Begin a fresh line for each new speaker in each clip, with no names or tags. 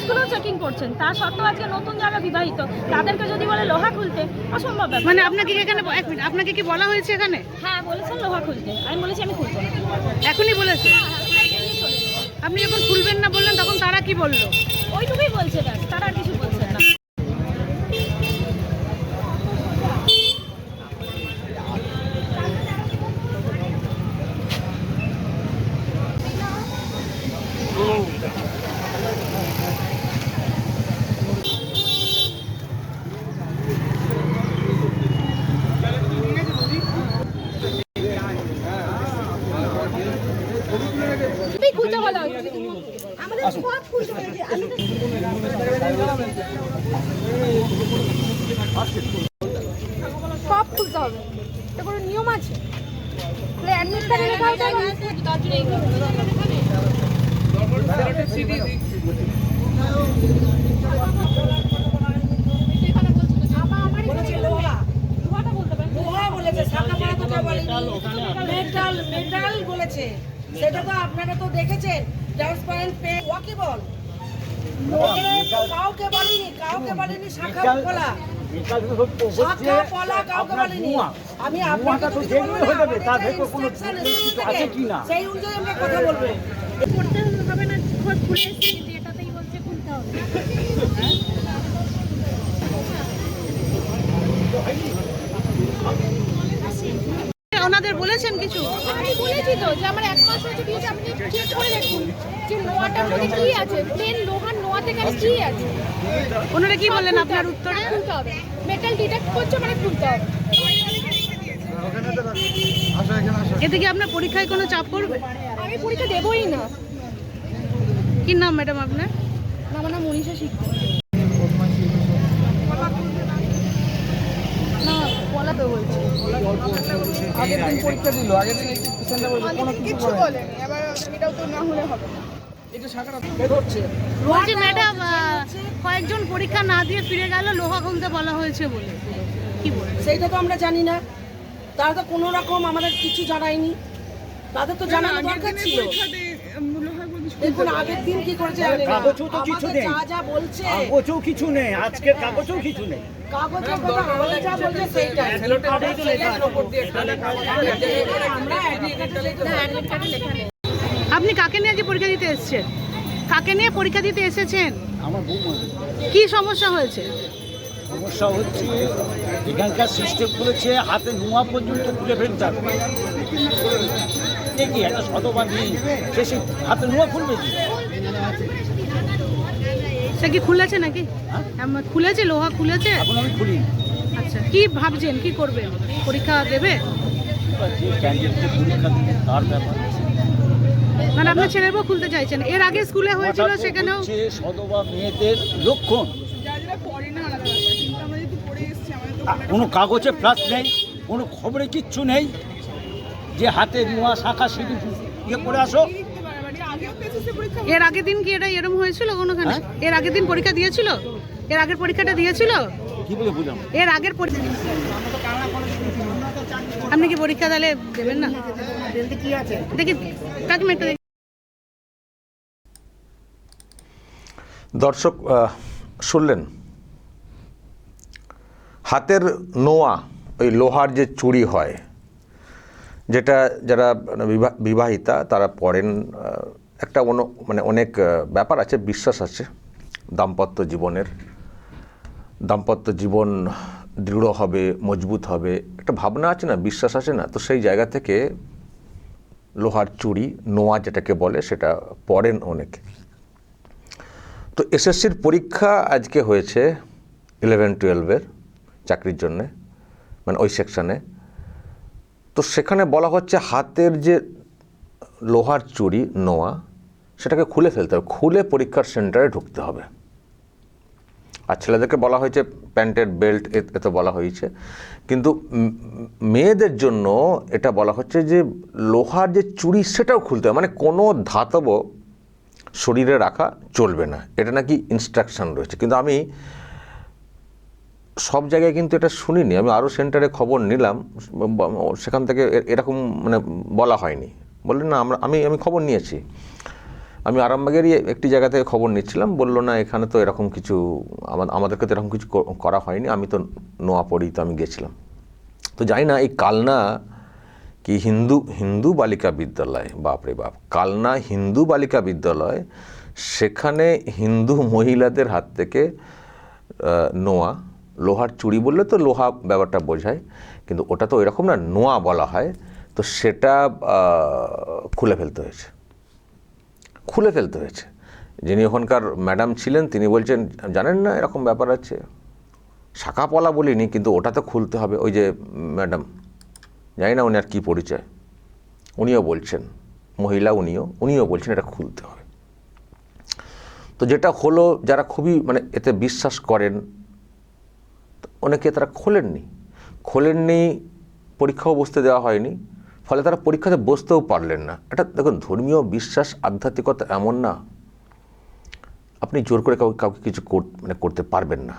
স্কুলেও চেকিং করছেন। তা সত্ত্বেও আজকে নতুন যারা বিবাহিত তাদেরকে যদি বলে লোহা খুলতে অসম্ভব
মানে আপনাকে কি এখানে এক মিনিট আপনাকে কি বলা হয়েছে এখানে?
হ্যাঁ বলেছেন লোহা খুলতে। আমি বলেছি আমি খুলবো
এখনই বলেছে।
হ্যাঁ, হ্যাঁ, যাব।
আপনি যখন খুলবেন না বললেন তখন তারা কি বলল?
ওইটুকুই বলছে তারা কিছু বলছেন না খুলতে বলা হচ্ছে আমাদের সব খুলতে হয়েছে আমি সব খুলতে হবে। এটা কোনো নিয়ম আছে? তাহলে অ্যাডমিট কার্ডে লেখা আছে তার জন্য এইগুলো
মেটাল মেটাল বলেছে। সেটা তো আপনারা তো দেখেছেন। ট্রান্সপারেন্ট পে ওয়াকেবল কাউকে বলিনি কাউকে বলিনি শাখা ফলা সেই অনুযায়ী আমরা কথা বলব।
করতে হবে না খুলে এসেছি এটাতেই বলছে খুলতে হবে।
ওনাদের বলেছেন কিছু?
আমি বলেছি তো যে আমার এক মাস হচ্ছে আপনি চেক করে দেখুন যে নোয়াটার মধ্যে কি আছে? প্লেন লোহার কি আছে?
ওনারা কি বললেন আপনার উত্তরে?
খুলতে হবে। মেটাল ডিটেক্ট করছে মানে খুলতে হবে।
এতে কি আপনার পরীক্ষায় কোনো চাপ পড়বে?
আমি পরীক্ষা দেবই না।
কি নাম ম্যাডাম আপনার?
আমার নাম মনীষা শিখতে না বলা তো বলছি।
আগের দিন পরীক্ষা দিল আগের দিন পেশেন্টটা বলছে কোনো কিছু
কিছু বলে এবার এটাও তো না হলে হবে
বলছি ম্যাডাম কয়েকজন পরীক্ষা না দিয়ে ফিরে গেল লোহা খুলতে বলা হয়েছে বলে। কি বলে
সেইটা তো আমরা জানি না। তারা তো কোনো রকম আমাদের কিছু জানায়নি। তাদের তো জানানো দরকার ছিল। দেখুন আগের দিন কি করেছে
কাগজও তো কিছু নেই।
যা যা বলছে।
কাগজও কিছু নেই আজকের কাগজও কিছু নেই।
কাগজে কথা আমাদের যা বলছে সেইটাই। আমরা admit card লেখা নেই।
আপনি কাকে নিয়ে আজকে পরীক্ষা দিতে এসেছেন? কাকে নিয়ে পরীক্ষা দিতে এসেছেন?
আমার
কি সমস্যা হয়েছে?
সমস্যা হচ্ছে এখানকার সিস্টেম করেছে হাতে নোয়া পর্যন্ত তুলে ফেলতে হবে। দেখি একটা শতবার নেই। শেষে হাতে নোয়া খুলবে কি?
সে কি খুলেছে নাকি?
হ্যাঁ?
খুলেছে লোহা খুলেছে?
এখন আমি খুলি
আচ্ছা কি ভাবছেন? কি করবেন? পরীক্ষা দেবে?
যে ক্যান্ডিডেটকে পরীক্ষা দিবে তার ব্যাপার।
মানে আপনার ছেলের বউ খুলতে চাইছেন। এর আগে স্কুলে হয়েছিল সেখানেও
সদবা মেয়েদের লক্ষণ। কোনো কাগজে প্লাস নেই কোনো খবরে কিচ্ছু নেই যে হাতে নোয়া শাখা সিঁড়ি ইয়ে করে আসো।
এর আগের দিন কি এটা এরম হয়েছিল কোনোখানে?
হ্যাঁ?
এর আগের দিন পরীক্ষা দিয়েছিল? এর আগের পরীক্ষাটা দিয়েছিল?
কি বলে বুঝলাম
এর আগের পরীক্ষা আপনি কি পরীক্ষা তাহলে দেবেন না? দেখি কাজ মেটে
দর্শক শুনলেন? হাতের নোয়া, ওই লোহার যে চুড়ি হয়, যেটা যারা বিবাহিতা, তারা পড়েন একটা অন্য মানে অনেক ব্যাপার আছে, বিশ্বাস আছে, দাম্পত্য জীবনের। দাম্পত্য জীবন দৃঢ় হবে, মজবুত হবে, একটা ভাবনা আছে না, বিশ্বাস আছে না? তো সেই জায়গা থেকে লোহার চুড়ি, নোয়া যেটাকে বলে, সেটা পড়েন অনেকে। তো এসএসসির পরীক্ষা আজকে হয়েছে ইলেভেন টুয়েলভের চাকরির জন্যে মানে ওই সেকশানে তো সেখানে বলা হচ্ছে হাতের যে লোহার চুড়ি, নোয়া, সেটাকে খুলে ফেলতে হবে। খুলে পরীক্ষার সেন্টারে ঢুকতে হবে। আর ছেলেদেরকে বলা হয়েছে প্যান্টের বেল্ট, এ তো বলা হয়েছে। কিন্তু মেয়েদের জন্য এটা বলা হচ্ছে যে লোহার যে চুড়ি, সেটাও খুলতে হবে। মানে কোনো ধাতব শরীরে রাখা চলবে না। এটা নাকি ইনস্ট্রাকশন রয়েছে। কিন্তু আমি সব জায়গায় কিন্তু এটা শুনিনি। আমি আরও সেন্টারে খবর নিলাম। সেখান থেকে এরকম মানে বলা হয়নি। বললেন, না, আমরা, আমি আমি খবর নিয়েছি। আমি আরামবাগেরই একটি জায়গা থেকে খবর নিচ্ছিলাম। বলল, না, এখানে তো এরকম কিছু আমা- আমাদেরকে তো এরকম কিছু করা হয়নি। আমি তো নোয়াপড়ি তো আমি গেছিলাম। তো জানি না, এই কালনা কি হিন্দু হিন্দু বালিকা বিদ্যালয়? বাপরে বাপ। কালনা হিন্দু বালিকা বিদ্যালয়, সেখানে হিন্দু মহিলাদের হাত থেকে নোয়া, লোহার চুড়ি বললে তো লোহা ব্যাপারটা বোঝায়, কিন্তু ওটা তো এরকম না, নোয়া বলা হয়, তো সেটা খুলে ফেলতে হয়েছে। খুলে ফেলতে হয়েছে। যিনি ওখানকার ম্যাডাম ছিলেন, তিনি বলছেন, জানেন না এরকম ব্যাপার আছে? শাখা পলা বলিনি, কিন্তু ওটা তো খুলতে হবে। ওই যে ম্যাডাম জানি না উনি আর কী পরিচয়। উনিও বলছেন, মহিলা উনিও উনিও বলছেন এটা খুলতে হবে। তো যেটা হলো, যারা খুবই মানে এতে বিশ্বাস করেন, অনেকে তারা খোলেননি। খোলেননি, পরীক্ষাও বসতে দেওয়া হয়নি, ফলে তারা পরীক্ষাতে বসতেও পারলেন না। এটা দেখুন, ধর্মীয় বিশ্বাস, আধ্যাত্মিকতা এমন না, আপনি জোর করে কাউকে কাউকে কিছু মানে করতে পারবেন না,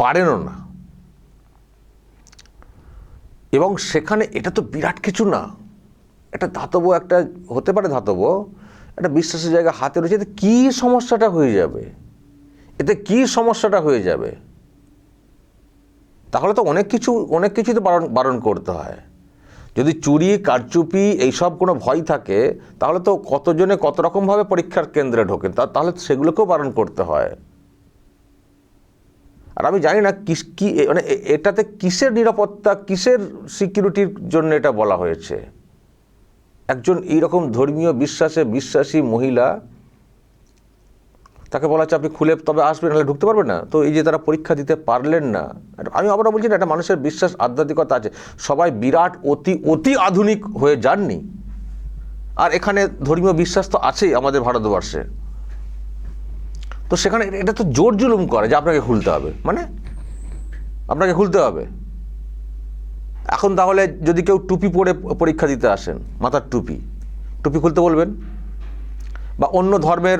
পারেনও না। এবং সেখানে এটা তো বিরাট কিছু না। এটা ধাতব একটা হতে পারে ধাতব, একটা বিশ্বাসের জায়গা হাতে রয়েছে, এতে কী সমস্যাটা হয়ে যাবে? এতে কী সমস্যাটা হয়ে যাবে? তাহলে তো অনেক কিছু, অনেক কিছুই তো বারণ বারণ করতে হয়। যদি চুরি, কারচুপি এইসব কোনো ভয় থাকে, তাহলে তো কতজনে কত রকমভাবে পরীক্ষার কেন্দ্রে ঢোকেন? তাহলে সেগুলোকেও বারণ করতে হয়। আর আমি জানি না কিস, কি, এ- মানে এটাতে কিসের নিরাপত্তা, কিসের সিকিউরিটির জন্য এটা বলা হয়েছে? একজন এইরকম ধর্মীয় বিশ্বাসে বিশ্বাসী মহিলা, তাকে বলা হচ্ছে আপনি খুলে তবে আসবেন, নাহলে ঢুকতে পারবেন না। তো এই যে তারা পরীক্ষা দিতে পারলেন না আমি আবার বলছি না একটা মানুষের বিশ্বাস, আধ্যাত্মিকতা আছে। সবাই বিরাট, অতি অতি আধুনিক হয়ে যাননি। আর এখানে ধর্মীয় বিশ্বাস তো আছেই আমাদের ভারতবর্ষে। তো সেখানে এটা- তো জোর জুলুম করে যে আপনাকে খুলতে হবে। মানে? আপনাকে খুলতে হবে। এখন তাহলে যদি কেউ টুপি পরে পরীক্ষা দিতে আসেন, মাথার টুপি টুপি খুলতে বলবেন? বা অন্য ধর্মের,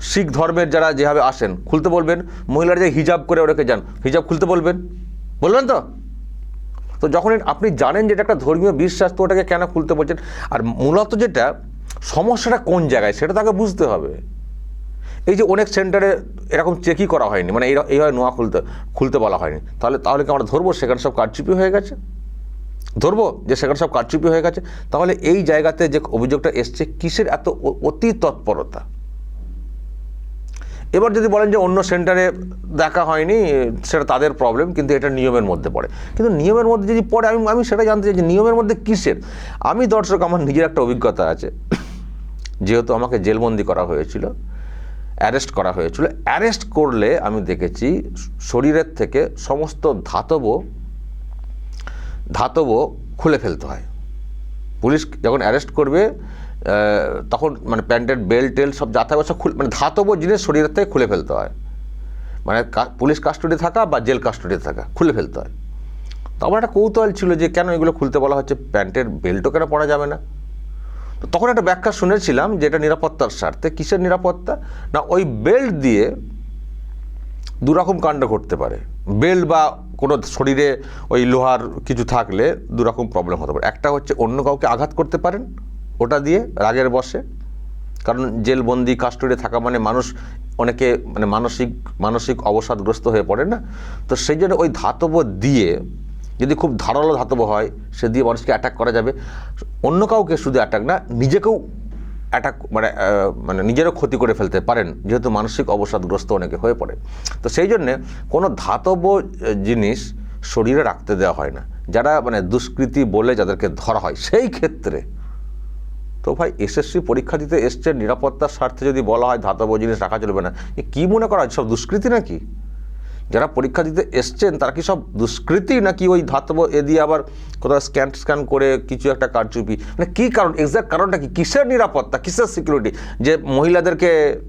শিখ ধর্মের যারা যেভাবে আসেন, খুলতে বলবেন? মহিলারা যে হিজাব করে ওটাকে যান, হিজাব খুলতে বলবেন? বলবেন তো? তো যখন আপনি জানেন যেটা একটা ধর্মীয় বিশ্বাস, তো ওটাকে কেন খুলতে বলছেন? আর মূলত যেটা, সমস্যাটা কোন জায়গায়? সেটা তাকে বুঝতে হবে। এই যে অনেক সেন্টারে এরকম চেকই করা হয়নি মানে এই এইভাবে নোয়া খুলতে খুলতে বলা হয়নি। তাহলে তাহলে কি আমরা ধরবো সেখানে সব কারচুপি হয়ে গেছে? ধরবো যে সেখানে সব কারচুপি হয়ে গেছে? তাহলে এই জায়গাতে যে অভিযোগটা এসছে, কিসের এত অতি তৎপরতা? এবার যদি বলেন যে অন্য সেন্টারে দেখা হয়নি, সেটা তাদের প্রবলেম কিন্তু এটা নিয়মের মধ্যে পড়ে। কিন্তু নিয়মের মধ্যে যদি পড়ে, আমি আমি সেটা জানতে চাই যে নিয়মের মধ্যে কিসের? আমি দর্শক, আমার নিজের একটা অভিজ্ঞতা আছে। যেহেতু আমাকে জেলবন্দি করা হয়েছিল অ্যারেস্ট করা হয়েছিল। অ্যারেস্ট করলে আমি দেখেছি শরীরের থেকে সমস্ত ধাতব ধাতব খুলে ফেলতে হয়। পুলিশ যখন অ্যারেস্ট করবে তখন মানে প্যান্টের বেল্ট টেল সব যাতায়াত সব খুলে মানে ধাতব জিনিস শরীরের থেকে খুলে ফেলতে হয়। মানে পুলিশ কাস্টডি থাকা বা জেল কাস্টডি থাকা, খুলে ফেলতে হয়। তো আমার একটা কৌতূহল ছিল যে কেন এগুলো খুলতে বলা হচ্ছে? প্যান্টের বেল্টও কেন পরা যাবে না? তখন একটা ব্যাখ্যা শুনেছিলাম যে এটা নিরাপত্তার স্বার্থে। কিসের নিরাপত্তা? না, ওই বেল্ট দিয়ে দুরকম কাণ্ড ঘটতে পারে। বেল্ট বা কোনো শরীরে ওই লোহার কিছু থাকলে দুরকম প্রবলেম হতে পারে। একটা হচ্ছে অন্য কাউকে আঘাত করতে পারেন ওটা দিয়ে রাগের বসে কারণ জেলবন্দি কাস্টডি থাকা মানে মানুষ অনেকে মানে মানসিক মানসিক অবসাদগ্রস্ত হয়ে পড়ে না। তো সেই জন্য ওই ধাতব দিয়ে যদি খুব ধারালো ধাতব হয়, সে দিয়ে মানুষকে অ্যাটাক করা যাবে। অন্য কাউকে শুধু অ্যাটাক না, নিজেকেও অ্যাটাক মানে মানে নিজেরও ক্ষতি করে ফেলতে পারেন, যেহেতু মানসিক অবসাদগ্রস্ত অনেকে হয়ে পড়ে। তো সেই জন্যে কোনো ধাতব জিনিস শরীরে রাখতে দেওয়া হয় না। যারা মানে দুষ্কৃতি বলে যাদেরকে ধরা হয়, সেই ক্ষেত্রে তো ভাই এসএসসি পরীক্ষা দিতে এসছেন, নিরাপত্তার স্বার্থে যদি বলা হয় ধাতব জিনিস রাখা চলবে না কী মনে করা সব দুষ্কৃতি নাকি? যারা পরীক্ষা দিতে এসছেন, তারা কি সব দুষ্কৃতি নাকি ওই ধাতব এ দিয়ে আবার কোথাও স্ক্যান স্ক্যান করে কিছু একটা কারচুপি? মানে কী কারণ এক্সাক্ট কারণটা কি? কিসের নিরাপত্তা? কিসের সিকিউরিটি যে মহিলাদেরকে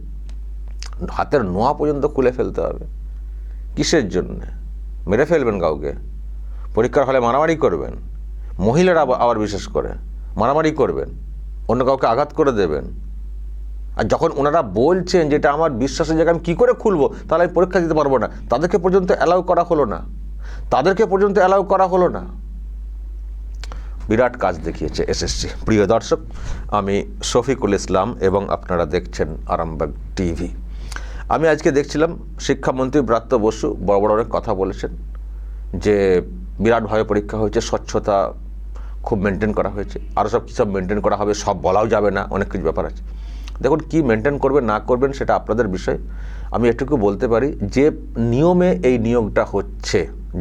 হাতের নোয়া পর্যন্ত খুলে ফেলতে হবে। কিসের জন্য? মেরে ফেলবেন কাউকে? পরীক্ষার হলে মারামারি করবেন। মহিলারা আবার বিশেষ করে মারামারি করবেন। অন্য কাউকে আঘাত করে দেবেন। আর যখন ওনারা বলছেন যেটা আমার বিশ্বাসের জায়গায় আমি কী করে খুলবো, তাহলে আমি পরীক্ষা দিতে পারব না। তাদেরকে পর্যন্ত অ্যালাউ করা হলো না। তাদেরকে পর্যন্ত অ্যালাউ করা হলো না। বিরাট কাজ দেখিয়েছে এসএসসি প্রিয় দর্শক, আমি শফিকুল ইসলাম এবং আপনারা দেখছেন আরামবাগ টিভি। আমি আজকে দেখছিলাম শিক্ষামন্ত্রী ব্রাত্য বসু, বড় বড় অনেক কথা বলেছেন যে বিরাটভাবে পরীক্ষা হয়েছে, স্বচ্ছতা খুব মেনটেন করা হয়েছে। আরও সব কী সব মেনটেন করা হবে, সব বলাও যাবে না, অনেক কিছু ব্যাপার আছে। দেখুন, কি মেনটেন করবেন, না করবেন সেটা আপনাদের বিষয়। আমি এটুকু বলতে পারি, যে নিয়মে এই নিয়োগটা হচ্ছে,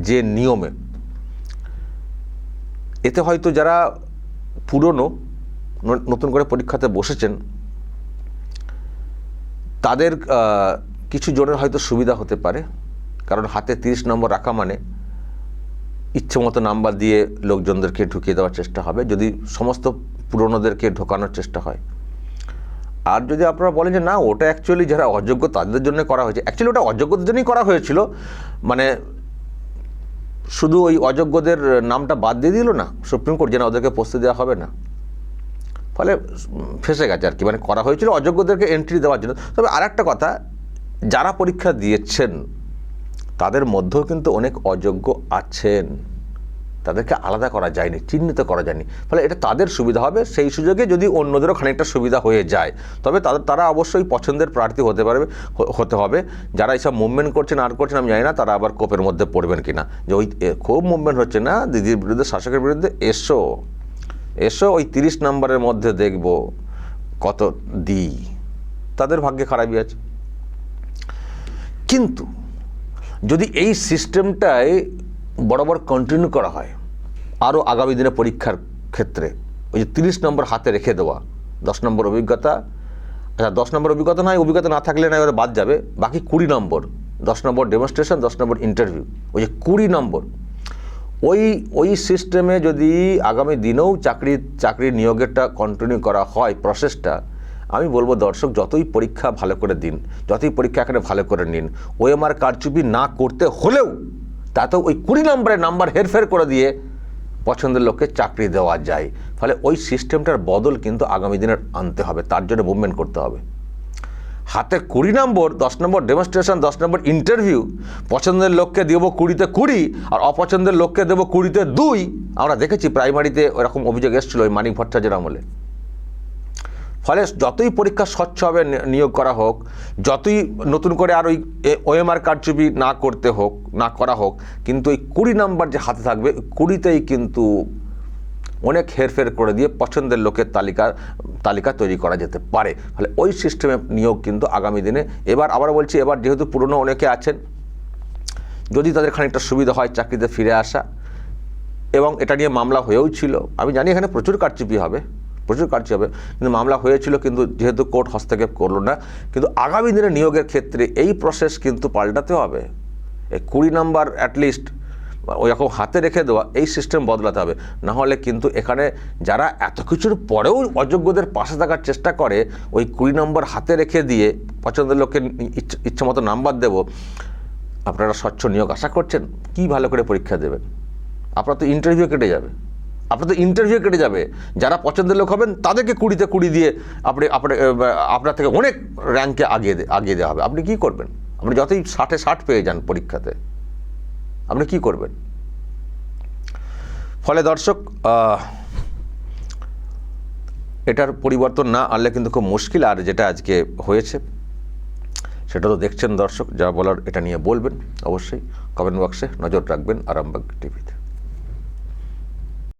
যে নিয়মে, এতে হয়তো যারা পুরনো নতুন করে পরীক্ষাতে বসেছেন, তাদের কিছু জনের হয়তো সুবিধা হতে পারে। কারণ হাতে তিরিশ নম্বর রাখা মানে ইচ্ছে মতো নাম্বার দিয়ে লোকজনদেরকে ঢুকিয়ে দেওয়ার চেষ্টা হবে। যদি সমস্ত পুরনোদেরকে ঢোকানোর চেষ্টা হয় আর যদি আপনারা বলেন যে না, ওটা অ্যাকচুয়ালি যারা অযোগ্য তাদের জন্য করা হয়েছে। অ্যাকচুয়ালি ওটা অযোগ্যদের জন্যই করা হয়েছিল। মানে শুধু ওই অযোগ্যদের নামটা বাদ দিয়ে দিল না, সুপ্রিম কোর্ট যেন ওদেরকে পোস্তে দেওয়া হবে না। ফলে ফেসে গেছে আর কি। মানে করা হয়েছিল অযোগ্যদেরকে এন্ট্রি দেওয়ার জন্য। তবে আর একটা কথা, যারা পরীক্ষা দিয়েছেন, তাদের মধ্যেও কিন্তু অনেক অযোগ্য আছেন। তাদেরকে আলাদা করা যায়নি, চিহ্নিত করা যায়নি। ফলে এটা তাদের সুবিধা হবে, সেই সুযোগে যদি অন্যদেরও খানিকটা সুবিধা হয়ে যায়, তবে তাদের তারা অবশ্যই পছন্দের প্রার্থী হতে পারবে হতে হবে। যারা এইসব মুভমেন্ট করছেন, আর করছেন, আমি জানি না, তারা আবার কোপের মধ্যে পড়বেন কি না যে ওই খুব মুভমেন্ট হচ্ছে না, দিদির বিরুদ্ধে, শাসকের বিরুদ্ধে, এসো। এসো, ওই তিরিশ নম্বরের মধ্যে দেখব কত দিই। তাদের ভাগ্যে খারাপই আছে। কিন্তু যদি এই সিস্টেমটাই বরাবর কন্টিনিউ করা হয়। আরও আগামী দিনে পরীক্ষার ক্ষেত্রে। ওই যে তিরিশ নম্বর হাতে রেখে দেওয়া, দশ নম্বর অভিজ্ঞতা। আচ্ছা দশ নম্বর অভিজ্ঞতা নয়, অভিজ্ঞতা না থাকলে না এবার বাদ যাবে। বাকি কুড়ি নম্বর, দশ নম্বর ডেমনস্ট্রেশন দশ নম্বর ইন্টারভিউ ওই যে কুড়ি নম্বর। ওই ওই সিস্টেমে যদি আগামী দিনেও চাকরি চাকরি নিয়োগেরটা কন্টিনিউ করা হয় প্রসেসটা আমি বলব দর্শক, যতই পরীক্ষা ভালো করে দিন, যতই পরীক্ষা এখানে ভালো করে নিন ওএমআর কারচুপি না করতে হলেও তাতেও ওই কুড়ি নম্বরের নাম্বার হেরফের করে দিয়ে পছন্দের লোককে চাকরি দেওয়া যায়। ফলে ওই সিস্টেমটার বদল কিন্তু আগামী দিনের আনতে হবে, তার জন্য মুভমেন্ট করতে হবে। হাতে কুড়ি নম্বর, দশ নম্বর ডেমনস্ট্রেশন দশ নম্বর ইন্টারভিউ পছন্দের লোককে দেবো কুড়িতে কুড়ি আর অপছন্দের লোককে দেবো কুড়িতে দুই। আমরা দেখেছি প্রাইমারিতে ওরকম অভিযোগ এসেছিল ওই মানিক ভট্টাচার্যের আমলে। ফলে যতই পরীক্ষা স্বচ্ছভাবে নিয়োগ করা হোক, যতই নতুন করে আর ওই ওএমআর কারচুপি না করতে হোক, না করা হোক, কিন্তু ওই কুড়ি নাম্বার যে হাতে থাকবে কুড়িতেই কিন্তু অনেক হেরফের করে দিয়ে পছন্দের লোকের তালিকা তালিকা তৈরি করা যেতে পারে। ফলে ওই সিস্টেমে নিয়োগ কিন্তু আগামী দিনে, এবার আবার বলছি, এবার যেহেতু পুরনো অনেকে আছেন, যদি তাদের খানিকটা সুবিধা হয় চাকরিতে ফিরে আসা, এবং এটা নিয়ে মামলা হয়েও ছিল, আমি জানি এখানে প্রচুর কারচুপি হবে। প্রচুর কারচুপি হবে। কিন্তু মামলা হয়েছিল কিন্তু যেহেতু কোর্ট হস্তক্ষেপ করল না, কিন্তু আগামী দিনে নিয়োগের ক্ষেত্রে এই প্রসেস কিন্তু পাল্টাতে হবে। এই কুড়ি নাম্বার অ্যাটলিস্ট ওই রকম হাতে রেখে দেওয়া, এই সিস্টেম বদলাতে হবে। না হলে কিন্তু এখানে যারা এত কিছুর পরেও অযোগ্যদের পাশে থাকার চেষ্টা করে, ওই কুড়ি নম্বর হাতে রেখে দিয়ে পছন্দের লোককে ইচ্ছা মতো নাম্বার দেবো, আপনারা স্বচ্ছ নিয়োগ আশা করছেন? কি ভালো করে পরীক্ষা দেবেন? আপনার তো ইন্টারভিউ কেটে যাবে। আপনার তো ইন্টারভিউ কেটে যাবে। যারা পছন্দের লোক হবেন, তাদেরকে কুড়িতে কুড়ি দিয়ে আপনি আপনার আপনার থেকে অনেক র্যাঙ্কে আগিয়ে আগিয়ে দেওয়া হবে। আপনি কি করবেন? আপনি যতই ষাটে ষাট পেয়ে যান পরীক্ষাতে, আপনি কি করবেন? ফলে দর্শক এটার পরিবর্তন না আনলে কিন্তু খুব মুশকিল। আর যেটা আজকে হয়েছে, সেটা তো দেখছেন দর্শক, যা বলার এটা নিয়ে বলবেন। অবশ্যই কমেন্ট বক্সে নজর রাখবেন আরামবাগ টিভিতে।